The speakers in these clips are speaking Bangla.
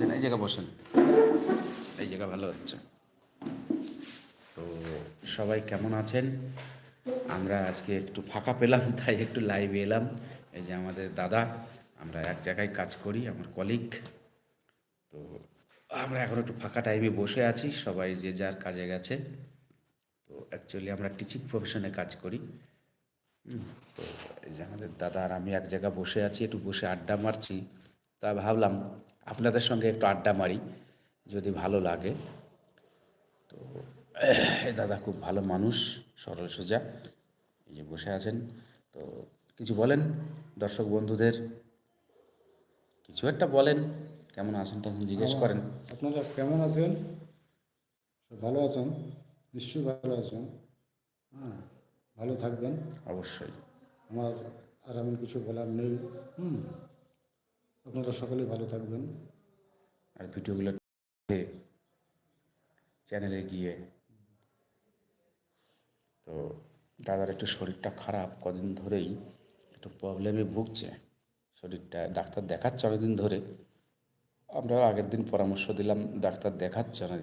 এই জায়গা বসেন। এই জায়গা ভালো হচ্ছে। তো সবাই কেমন আছেন? আমরা আজকে একটু ফাঁকা পেলাম, তাই একটু লাইভে এলাম। এই যে আমাদের দাদা, আমরা এক জায়গায় কাজ করি, আমার কলিগ তো আমরা এখন একটু ফাঁকা টাইমে বসে আছি, সবাই যে যার কাজে গেছে। তো অ্যাকচুয়ালি আমরা টিচিং প্রফেশনে কাজ করি। তো এই যে আমাদের দাদা আর আমি এক জায়গায় বসে আছি, একটু বসে আড্ডা মারছি। তা ভাবলাম আপনাদের সঙ্গে একটু আড্ডা মারি যদি ভালো লাগে। তো এই দাদা খুব ভালো মানুষ সরল সোজা এই যে বসে আছেন। তো কিছু বলেন দর্শক বন্ধুদের? কিছু একটা বলেন কেমন আছেন তখন জিজ্ঞেস করেন। আপনারা কেমন আছেন? সব ভালো আছেন? নিশ্চয়ই ভালো আছেন। হ্যাঁ ভালো থাকবেন। অবশ্যই। আমার আর এমন কিছু বলার নেই। হুম আপনারা সকলেই ভালো থাকবেন। আর ভিডিওগুলো চ্যানেলে গিয়ে তো দাদার একটু শরীরটা খারাপ কদিন ধরেই, একটু প্রবলেমে ভুগছে। শরীরটা ডাক্তার দেখাচ্ছে অনেকদিন ধরে। আমরা আগের দিন পরামর্শ দিলাম, ডাক্তার দেখাচ্ছে অনেক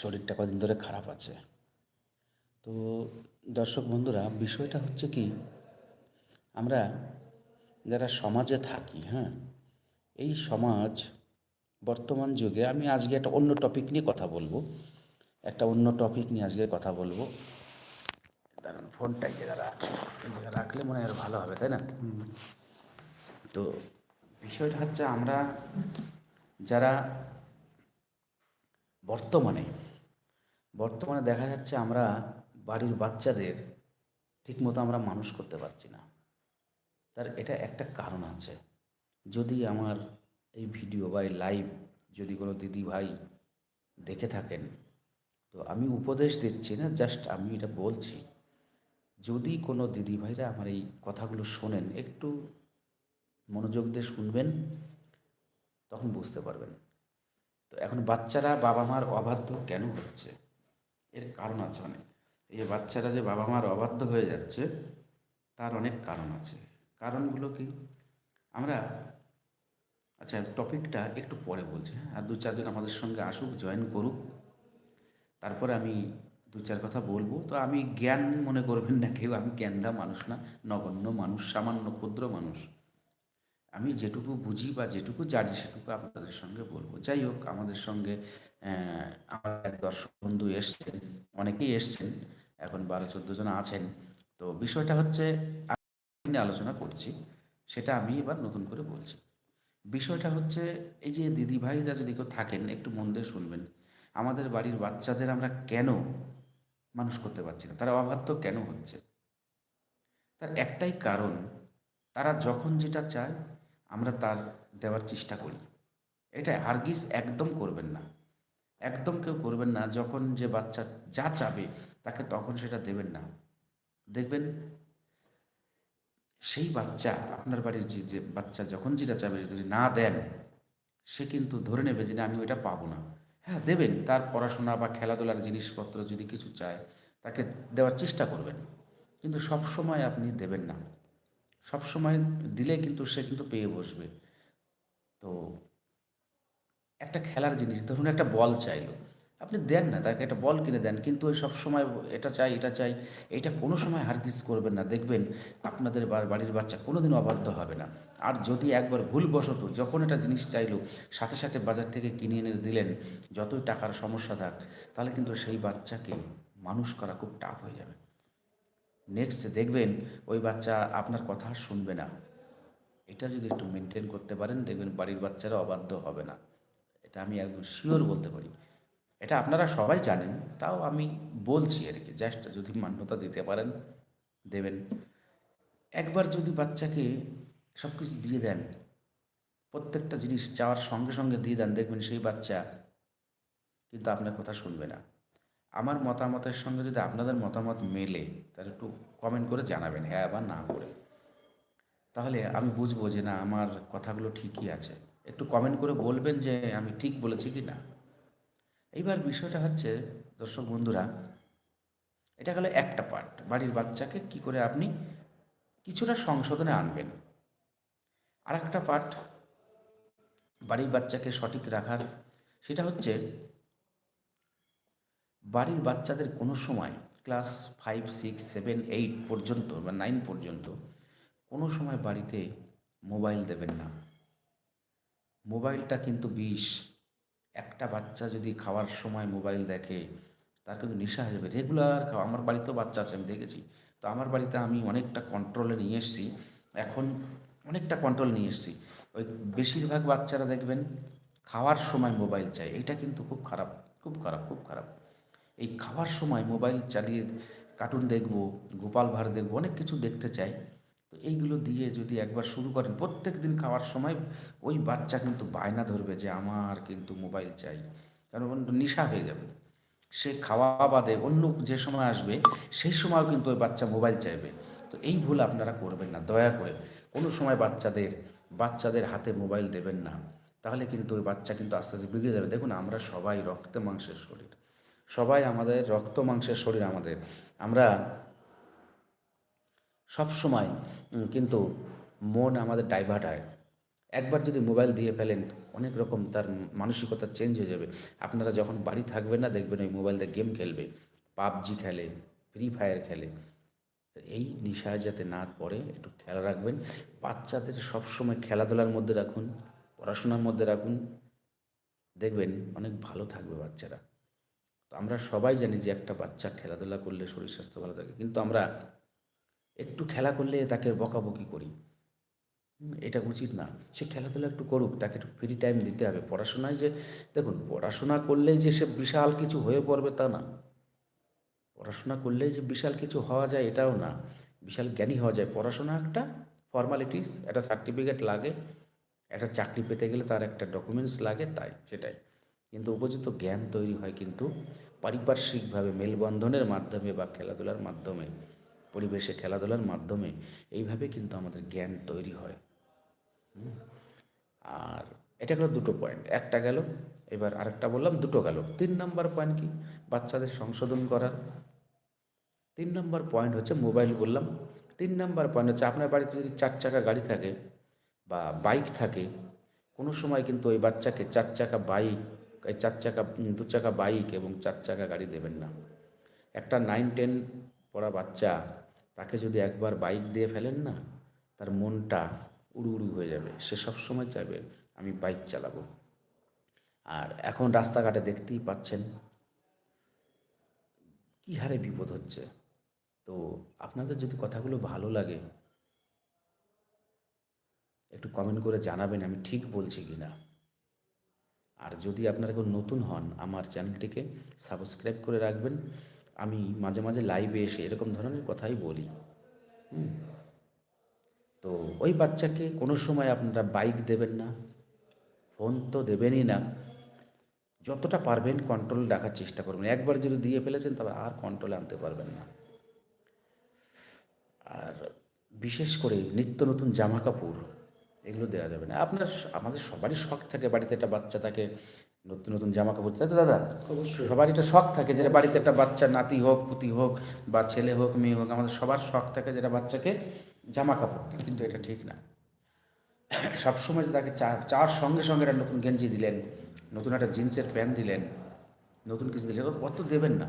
শরীরটা কদিন ধরে খারাপ আছে। তো দর্শক বন্ধুরা, বিষয়টা হচ্ছে কি? আমরা যারা সমাজে থাকি হ্যাঁ এই সমাজ বর্তমান যুগে আমি আজকে একটা অন্য টপিক নিয়ে কথা বলব। একটা অন্য টপিক নিয়ে আজকে কথা বলব। দাঁড়ান, ফোনটা এই জায়গায় রাখ এই রাখলে মনে হয় আরও ভালো হবে, তাই না? তো বিষয়টা হচ্ছে আমরা যারা বর্তমানে বর্তমানে দেখা যাচ্ছে আমরা বাড়ির বাচ্চাদের ঠিকমতো আমরা মানুষ করতে পারছি না। তার এটা একটা কারণ আছে। যদি আমার এই ভিডিও বা এই লাইভ যদি কোনো দিদি ভাই দেখে থাকেন, তো আমি উপদেশ দিচ্ছি না জাস্ট আমি এটা বলছি। যদি কোনো দিদি ভাইরা আমার এই কথাগুলো শোনেন, একটু মনোযোগ দিয়ে শুনবেন, তখন বুঝতে পারবেন। তো এখন বাচ্চারা বাবা মার অবাধ্য কেন হচ্ছে? এর কারণ আছে অনেক। এই বাচ্চারা যে বাবা মার অবাধ্য হয়ে যাচ্ছে, তার অনেক কারণ আছে। কারণগুলো কি? আমরা আচ্ছা টপিকটা একটু পরে বলছি হ্যাঁ? আর দু চারজন আমাদের সঙ্গে আসুক, জয়েন করুক। তারপরে আমি দু চার কথা বলব। তো আমি জ্ঞান মনে করবেন না কেউ, আমি জ্ঞানদা মানুষ না, নগণ্য মানুষ, সামান্য ক্ষুদ্র মানুষ। আমি যেটুকু বুঝি বা যেটুকু জানি সেটুকু আপনাদের সঙ্গে বলব। যাই হোক, আমাদের সঙ্গে আমার এক দর্শক বন্ধু এসছেন, অনেকেই এসছেন, এখন বারো চোদ্দ জন আছেন। তো বিষয়টা হচ্ছে নিয়ে আলোচনা করছি, সেটা আমি এবার নতুন করে বলছি। বিষয়টা হচ্ছে, এই যে দিদি ভাইরা যদি কেউ থাকেন, একটু মন দিয়ে শুনবেন। আমাদের বাড়ির বাচ্চাদের আমরা কেন মানুষ করতে পারছি না? তারা অবাধ্য কেন হচ্ছে? তার একটাই কারণ, তারা যখন যেটা চায়, আমরা তার দেওয়ার চেষ্টা করি। এটা হারগিস একদম করবেন না। একদম কেউ করবেন না, যখন যে বাচ্চা যা চাবে, তাকে তখন সেটা দেবেন না। দেখবেন সেই বাচ্চা আপনার বাড়ির যে যে বাচ্চা যখন যেটা চাবে যদি না দেন সে কিন্তু ধরে নেবে যে না, আমি ওইটা পাবো না। হ্যাঁ দেবেন। তার পড়াশোনা বা খেলাধুলার জিনিসপত্র যদি কিছু চায় তাকে দেওয়ার চেষ্টা করবেন। কিন্তু সব সময় আপনি দেবেন না। সব সময় দিলে কিন্তু সে কিন্তু পেয়ে বসবে। তো একটা খেলার জিনিস ধরুন একটা বল চাইলো। আপনি দেন না, তাকে একটা বল কিনে দেন। কিন্তু ওই সব সময় এটা চাই এটা চাই, এটা কোনো সময় হারগিজ করবেন না। দেখবেন আপনাদের বাড়ির বাচ্চা কোনোদিনও অবাধ্য হবে না। আর যদি একবার ভুলবশত যখন এটা জিনিস চাইলো, সাথে সাথে বাজার থেকে কিনে এনে দিলেন, যতই টাকার সমস্যা থাক, তাহলে কিন্তু সেই বাচ্চাকে মানুষ করা খুব টাফ হয়ে যাবে। নেক্সট দেখবেন ওই বাচ্চা আপনার কথা শুনবে না। এটা যদি একটু মেনটেন করতে পারেন, দেখবেন বাড়ির বাচ্চারা অবাধ্য হবে না। এটা আমি একদম শিওর বলতে পারি। এটা আপনারা সবাই জানেন, তাও আমি বলছি আর কি জাস্ট যদি মান্যতা দিতে পারেন, দেবেন। একবার যদি বাচ্চাকে সব কিছু দিয়ে দেন, প্রত্যেকটা জিনিস চাওয়ার সঙ্গে সঙ্গে দিয়ে দেন, দেখবেন সেই বাচ্চা কিন্তু আপনার কথা শুনবে না। আমার মতামতের সঙ্গে যদি আপনাদের মতামত মেলে, তাহলে একটু কমেন্ট করে জানাবেন হ্যাঁ বা না করে। তাহলে আমি বুঝব যে না, আমার কথাগুলো ঠিকই আছে। একটু কমেন্ট করে বলবেন যে আমি ঠিক বলেছি কি না এইবার বিষয়টা হচ্ছে, দর্শক বন্ধুরা, এটা গেলো একটা পার্ট বাড়ির বাচ্চাকে কি করে আপনি কিছুটা সংশোধনে আনবেন? আর একটা পার্ট বাড়ির বাচ্চাকে সঠিক রাখার, সেটা হচ্ছে, বাড়ির বাচ্চাদের কোনো সময় class five six seven eight পর্যন্ত বা নাইন পর্যন্ত কোনো সময় বাড়িতে মোবাইল দেবেন না। মোবাইলটা কিন্তু বিষ। একটা বাচ্চা যদি খাওয়ার সময় মোবাইল দেখে, তার কিন্তু নেশা হয়ে যাবে। রেগুলার খাওয়া, আমার বাড়িতেও বাচ্চা আছে, আমি দেখেছি। তো আমার বাড়িতে আমি অনেকটা কন্ট্রোলে নিয়ে এসেছি। এখন অনেকটা কন্ট্রোল নিয়ে এসেছি। ওই বেশিরভাগ বাচ্চারা দেখবেন, খাওয়ার সময় মোবাইল চাই এটা কিন্তু খুব খারাপ খুব খারাপ খুব খারাপ। এই খাওয়ার সময় মোবাইল চালিয়ে কার্টুন দেখব, গোপাল ভাঁড় দেখব, অনেক কিছু দেখতে চাই তো এইগুলো দিয়ে যদি একবার শুরু করেন, প্রত্যেক দিন খাওয়ার সময় ওই বাচ্চা কিন্তু বায়না ধরবে যে আমার কিন্তু মোবাইল চাই। কারণ নেশা হয়ে যাবে। সে খাওয়া বাদে অন্য যে সময় আসবে, সেই সময়ও কিন্তু ওই বাচ্চা মোবাইল চাইবে। তো এই ভুল আপনারা করবেন না। দয়া করে, কোনো সময় বাচ্চাদের বাচ্চাদের হাতে মোবাইল দেবেন না। তাহলে কিন্তু ওই বাচ্চা কিন্তু আস্তে আস্তে বিগড়ে যাবে। দেখুন, আমরা সবাই রক্ত মাংসের শরীর। সবাই আমাদের রক্ত মাংসের শরীর আমাদের। আমরা সব সময় কিন্তু মন আমাদের ডাইভার্ট হয়। একবার যদি মোবাইল দিয়ে ফেলেন, অনেক রকম তার মানসিকতা চেঞ্জ হয়ে যাবে। আপনারা যখন বাড়ি থাকবেন না, দেখবেন ওই মোবাইল দিয়ে গেম খেলবে। পাবজি খেলে ফ্রি ফায়ার খেলে। এই নেশায় যাতে না পড়ে, একটু খেয়াল রাখবেন। বাচ্চাদের সবসময় খেলাধুলার মধ্যে রাখুন, পড়াশোনার মধ্যে রাখুন। দেখবেন অনেক ভালো থাকবে বাচ্চারা। তো আমরা সবাই জানি যে একটা বাচ্চা খেলাধুলা করলে শরীর স্বাস্থ্য ভালো থাকে। কিন্তু আমরা একটু খেলা করলে তাকে বকাবকি করি। এটা উচিত না। সে খেলাধুলা একটু করুক, তাকে একটু ফ্রি টাইম দিতে হবে। পড়াশোনায় যে, দেখুন, পড়াশোনা করলেই যে সে বিশাল কিছু হয়ে পড়বে তা না। পড়াশোনা করলেই যে বিশাল কিছু হওয়া যায় এটাও না। বিশাল জ্ঞানী হওয়া যায়। পড়াশোনা একটা ফর্মালিটিস একটা সার্টিফিকেট লাগে। একটা চাকরি পেতে গেলে তার একটা ডকুমেন্টস লাগে, তাই, সেটাই। কিন্তু উপযুক্ত জ্ঞান তৈরি হয় কিন্তু পারিপার্শ্বিকভাবে, মেলবন্ধনের মাধ্যমে বা খেলাধুলার মাধ্যমে। পরিবেশে খেলাধুলার মাধ্যমে এইভাবে কিন্তু আমাদের জ্ঞান তৈরি হয়। আর এটা গেলো দুটো পয়েন্ট একটা গেল, এবার আরেকটা বললাম, দুটো গেল। তিন নম্বর পয়েন্ট কি? বাচ্চাদের সংশোধন করার তিন নম্বর পয়েন্ট হচ্ছে মোবাইল বললাম। তিন নম্বর পয়েন্ট হচ্ছে আপনার বাড়িতে যদি চার চাকা গাড়ি থাকে বা বাইক থাকে, কোনো সময় কিন্তু ওই বাচ্চাকে চার চাকা বাইক চার চাকা দু চাকা বাইক এবং চার চাকা গাড়ি দেবেন না। একটা নাইন টেন পড়া বাচ্চা, তাকে যদি একবার বাইক দিয়ে ফেলেন না, তার মনটা উড়ু উড়ু হয়ে যাবে। সে সব সময় চাইবে, আমি বাইক চালাবো। আর এখন রাস্তাঘাটে দেখতেই পাচ্ছেন, কী হারে বিপদ হচ্ছে। তো আপনাদের যদি কথাগুলো ভালো লাগে, একটু কমেন্ট করে জানাবেন, আমি ঠিক বলছি কি না আর যদি আপনারা কেউ নতুন হন, আমার চ্যানেলটিকে সাবস্ক্রাইব করে রাখবেন। আমি মাঝে মাঝে লাইভে এসে এরকম ধরনের কথাই বলি। তো ওই বাচ্চাকে কোনো সময় আপনারা বাইক দেবেন না ফোন তো দেবেনই না। যতটা পারবেন কন্ট্রোল রাখার চেষ্টা করবেন। একবার যদি দিয়ে ফেলেছেন তবে আর কন্ট্রোলে আনতে পারবেন না। আর বিশেষ করে নিত্য নতুন জামা কাপড় এগুলো দেওয়া যাবে না। আপনার আমাদের সবারই শখ থাকে, বাড়িতে একটা বাচ্চা থাকে নতুন নতুন জামা কাপড় তাই তো দাদা অবশ্যই। সবারই একটা শখ থাকে যেটা বাড়িতে একটা বাচ্চা নাতি হোক পুতি হোক বা ছেলে হোক মেয়ে হোক আমাদের সবার শখ থাকে যেটা বাচ্চাকে জামা কাপড়। কিন্তু এটা ঠিক না। সবসময় যে তাকে চা চার সঙ্গে সঙ্গে একটা নতুন গেঞ্জি দিলেন নতুন একটা জিন্সের প্যান্ট দিলেন নতুন কিছু দিলেন অত দেবেন না।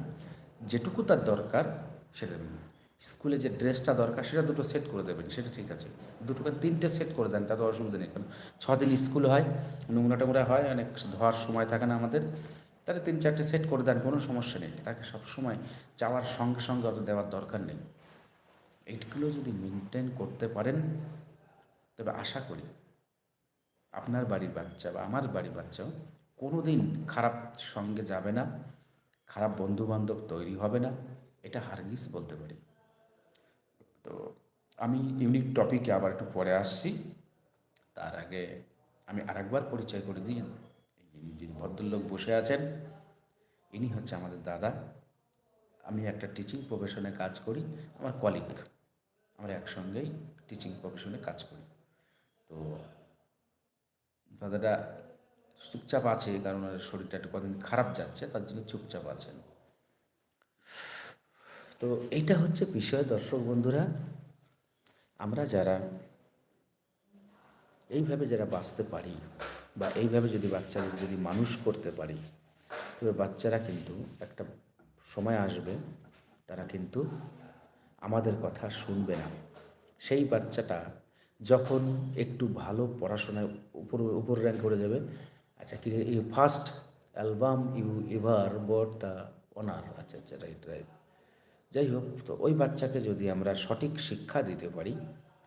যেটুকু তার দরকার সেটা দেবেন। স্কুলে যে ড্রেসটা দরকার, সেটা দুটো সেট করে দেবেন, সেটা ঠিক আছে। দুটো তিনটে সেট করে দেন তাতে অসুবিধা নেই কারণ ছদিন স্কুল হয় নোংরা টোংরা হয় অনেক ধোয়ার সময় থাকে না আমাদের, তাহলে তিন চারটে সেট করে দেন, কোনো সমস্যা নেই। তাকে সবসময় যাওয়ার সঙ্গে সঙ্গে অত দেওয়ার দরকার নেই। এইগুলো যদি মেনটেন করতে পারেন, তবে আশা করি আপনার বাড়ির বাচ্চা বা আমার বাড়ির বাচ্চাও কোনো দিন খারাপ সঙ্গে যাবে না, খারাপ বন্ধু বান্ধব তৈরি হবে না, এটা হারগিস বলতে পারি। তো আমি ইউনিক টপিকে আবার একটু পরে আসছি। তার আগে আমি আরেকবার পরিচয় করে দিই। যিনি ভদ্রলোক বসে আছেন, ইনি হচ্ছে আমাদের দাদা। আমি একটা টিচিং প্রফেশনে কাজ করি, আমার কলিগ আমরা একসঙ্গেই টিচিং প্রফেশনে কাজ করি। তো দাদাটা চুপচাপ আছে, কারণ শরীরটা একটু কদিন খারাপ যাচ্ছে, তার জন্য চুপচাপ আছেন। তো এইটা হচ্ছে বিষয়, দর্শক বন্ধুরা। আমরা যারা এইভাবে যারা বাঁচতে পারি বা এইভাবে যদি বাচ্চাদের যদি মানুষ করতে পারি, তবে বাচ্চারা কিন্তু একটা সময় আসবে, তারা কিন্তু আমাদের কথা শুনবে না। সেই বাচ্চাটা যখন একটু ভালো পড়াশোনায় উপর উপর র্যাঙ্ক করে যাবে আচ্ছা কি first album you ever but the honour আচ্ছা আচ্ছা রাইট রাইট যাই হোক তো ওই বাচ্চাকে যদি আমরা সঠিক শিক্ষা দিতে পারি,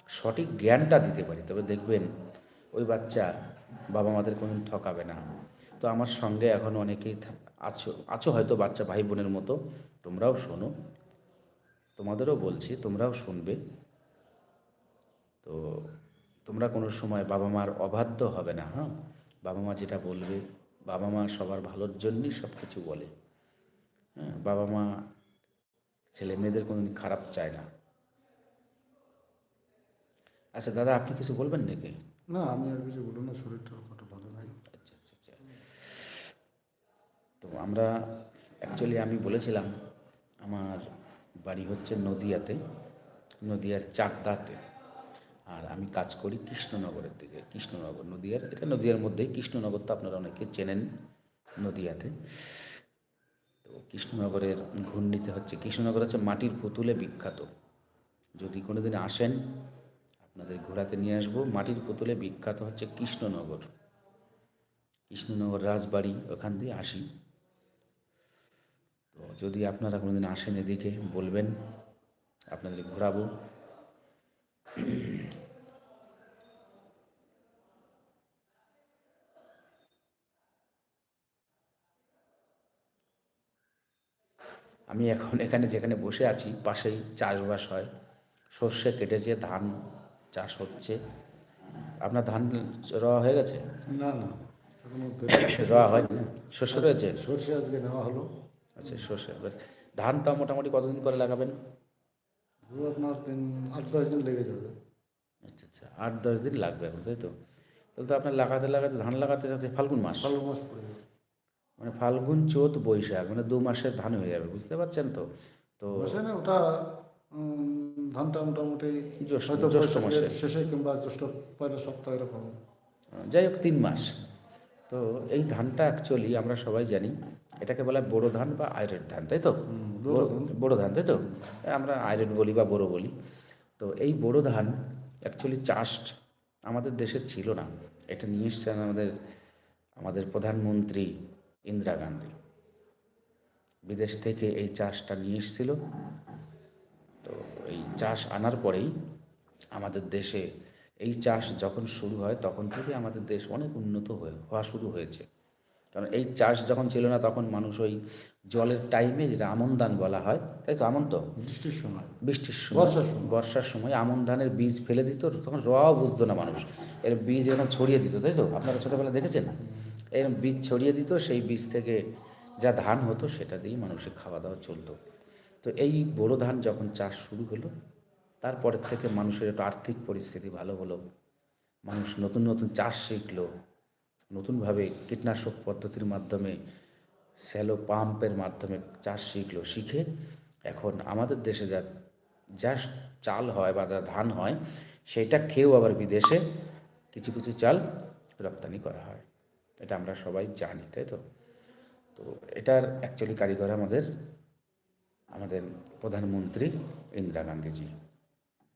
সঠিক জ্ঞানটা দিতে পারি, তবে দেখবেন ওই বাচ্চা বাবা মাদের কোনো ঠকাবে না। তো আমার সঙ্গে এখন অনেকেই আছো আছো হয়তো বাচ্চা ভাই বোনের মতো। তোমরাও শোনো। তোমাদেরও বলছি, তোমরাও শুনবে। তো তোমরা কোনো সময় বাবা মার অবাধ্য হবে না হ্যাঁ? বাবা মা যেটা বলবে, বাবা মা সবার ভালোর জন্যই সব কিছু বলে। হ্যাঁ বাবা মা ছেলে মেয়েদের কোনো খারাপ চায় না। আচ্ছা দাদা আপনি কিছু বলবেন নাকি? না আমি আর কিছু বলব না শরীরটা কত ভালো নাই। আচ্ছা আচ্ছা আচ্ছা। তো আমরা অ্যাকচুয়ালি আমি বলেছিলাম আমার বাড়ি হচ্ছে নদিয়াতে নদিয়ার চাকদাতে। আর আমি কাজ করি কৃষ্ণনগরের দিকে কৃষ্ণনগর নদিয়ার এটা নদিয়ার মধ্যেই কৃষ্ণনগর তো আপনারা অনেকে চেনেন নদিয়াতে। তো কৃষ্ণনগরের ঘূর্ণিতে হচ্ছে, কৃষ্ণনগর হচ্ছে মাটির পুতুলে বিখ্যাত। যদি কোনো দিন আসেন, আপনাদের ঘোরাতে নিয়ে আসব, মাটির পুতুলে বিখ্যাত হচ্ছে কৃষ্ণনগর। কৃষ্ণনগর রাজবাড়ি, ওখান দিয়ে আসি। তো যদি আপনারা কোনোদিন আসেন এদিকে, বলবেন, আপনাদের ঘোরাবো। আমি এখন এখানে যেখানে বসে আছি পাশেই চাষবাস হয়। সর্ষে কেটেছে ধান চাষ হচ্ছে। আপনার ধান রওয়া হয়ে গেছে? না না রওয়া হয় না? শস্য রয়েছে? সর্ষে আজকে নেওয়া হলো। আচ্ছা সর্ষে। এবার ধান তা মোটামুটি কতদিন পরে লাগাবেন? আপনার তিন আট দশ দিন লেগে যাবে। আচ্ছা আচ্ছা আট দশ দিন লাগবে এখন তাই তো? তাহলে তো আপনার লাগাতে লাগাতে ধান লাগাতে যাতে ফাল্গুন মাস। ফাল্গুন মাস পড়ে যাবে মানে ফাল্গুন চৈত বৈশাখ মানে দু মাসের ধান হয়ে যাবে বুঝতে পারছেন তো? তো ওটা ধানটা মোটামুটি জ্যৈষ্ঠ মাসে। শেষে কিংবা জ্যৈষ্ঠ পয়লা সপ্তাহ এরকম। যাই হোক তিন মাস। তো এই ধানটা অ্যাকচুয়ালি আমরা সবাই জানি এটাকে বলা হয় বোরো ধান বা আয়রের ধান তাই তো? বোরো ধান। তাই তো? আমরা আয়রের বলি বা বোরো বলি। তো এই বোরো ধান অ্যাকচুয়ালি চাষ আমাদের দেশে ছিল না। এটা নিয়ে এসছেন আমাদের আমাদের প্রধানমন্ত্রী ইন্দিরা গান্ধী। বিদেশ থেকে এই চাষটা নিয়ে এসেছিল। তো এই চাষ আনার পরেই আমাদের দেশে এই চাষ যখন শুরু হয় তখন থেকে আমাদের দেশ অনেক উন্নত হয়ে হওয়া শুরু হয়েছে। কারণ এই চাষ যখন ছিল না তখন মানুষ ওই জলের টাইমে যেটা আমন ধান বলা হয় তাই তো আমন তো? বৃষ্টির সময়। বৃষ্টির সময়। বর্ষার সময়। বর্ষার সময় আমন ধানের বীজ ফেলে দিত তখন রওয়াও বুঝতো না মানুষ। এর বীজ এরকম ছড়িয়ে দিত তাই তো? আপনারা ছোটোবেলা দেখেছেন? এরকম বীজ ছড়িয়ে দিত, সেই বীজ থেকে যা ধান হতো সেটা দিয়েই মানুষের খাওয়া দাওয়া চলতো। তো এই বড় ধান যখন চাষ শুরু হলো, তারপরের থেকে মানুষের একটু আর্থিক পরিস্থিতি ভালো হলো। মানুষ নতুন নতুন চাষ শিখলো। নতুনভাবে কীটনাশক পদ্ধতির মাধ্যমে স্যালো পাম্পের মাধ্যমে চাষ শিখলো, শিখে এখন আমাদের দেশে যা যা চাল হয় বা যা ধান হয়, সেটা খেয়েও আবার বিদেশে কিছু কিছু চাল রপ্তানি করা হয়। এটা আমরা সবাই জানি তাই তো? তো এটার অ্যাকচুয়ালি কারিগর আমাদের আমাদের প্রধানমন্ত্রী ইন্দিরা গান্ধীজি।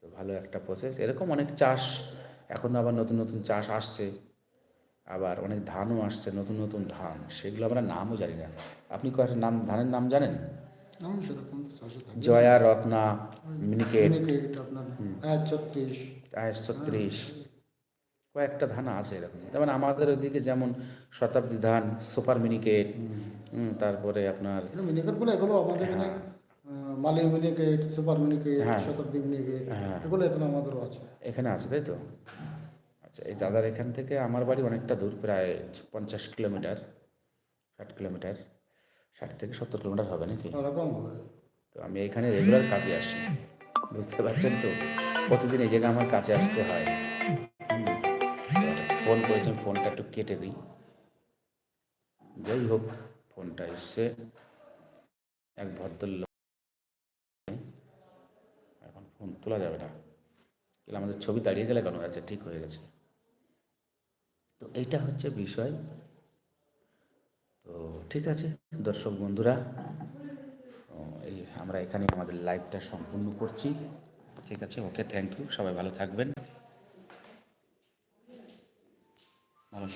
তো ভালো একটা প্রসেস এরকম অনেক চাষ এখন আবার নতুন নতুন চাষ আসছে। আবার অনেক ধানও আসছে নতুন নতুন ধান। সেগুলো আমরা নামও জানি না। আপনি কয়েকটা নাম ধানের নাম জানেন? জয়া রত্না মিনিকেট। ছত্রিশ। কয়েকটা ধান আছে এরকম। যেমন আমাদের ওইদিকে যেমন শতাব্দী ধান সুপার মিনিকেট তারপরে আপনার মিনিকেটগুলো এগুলো আমাদের এখানে আহ, মালি মিনিকেট সুপার মিনিকেট হ্যাঁ। শতাব্দী মিনিকেট হ্যাঁ। এগুলো এখানে আমাদেরও আছে। এখানে আছে তাই তো? আচ্ছা এই দাদার এখান থেকে আমার বাড়ি অনেকটা দূর প্রায় পঞ্চাশ কিলোমিটার ষাট কিলোমিটার ষাট থেকে সত্তর কিলোমিটার হবে নাকি? ওরকম হয় তো আমি এখানে রেগুলার কাজে আসি বুঝতে পারছেন তো? প্রতিদিন এই জায়গায় আমার কাছে আসতে হয়। ফোনটা একটু কেটে দিই। যাই হোক, ফোনটা এসছে। এক ভদ্রলোক। এখন ফোন তোলা যাবে না। কিন্তু আমাদের ছবি দাঁড়িয়ে গেলে কেন? আছে ঠিক হয়ে গেছে। তো এইটা হচ্ছে বিষয়। তো ঠিক আছে, দর্শক বন্ধুরা। এই আমরা এখানে আমাদের লাইভটা সম্পূর্ণ করছি। ঠিক আছে, ওকে থ্যাংক ইউ সবাই ভালো থাকবেন।